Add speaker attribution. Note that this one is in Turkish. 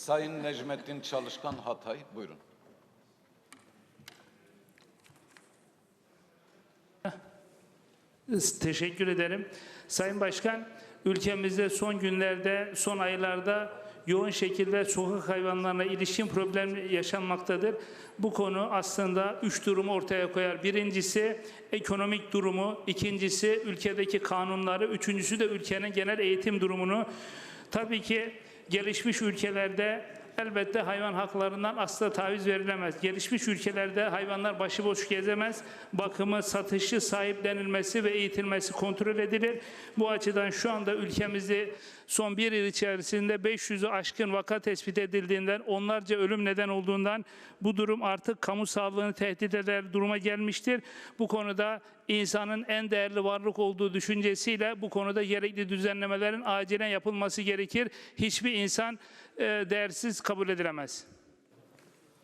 Speaker 1: Sayın Necmettin Çalışkan Hatay, buyurun.
Speaker 2: Teşekkür ederim. Sayın Başkan, ülkemizde son günlerde, son aylarda yoğun şekilde sokak hayvanlarına ilişkin problem yaşanmaktadır. Bu konu aslında üç durumu ortaya koyar. Birincisi ekonomik durumu, ikincisi ülkedeki kanunları, üçüncüsü de ülkenin genel eğitim durumunu. Tabii ki gelişmiş ülkelerde Elbette hayvan haklarından asla taviz verilemez. Gelişmiş ülkelerde hayvanlar başıboş gezemez. Bakımı, satışı, sahiplenilmesi ve eğitilmesi kontrol edilir. Bu açıdan şu anda ülkemizde son bir yıl içerisinde 500'ü aşkın vaka tespit edildiğinden, onlarca ölüm neden olduğundan bu durum artık kamu sağlığını tehdit eder duruma gelmiştir. Bu konuda insanın en değerli varlık olduğu düşüncesiyle bu konuda gerekli düzenlemelerin acilen yapılması gerekir. Hiçbir insan e, değersiz kabul edilemez.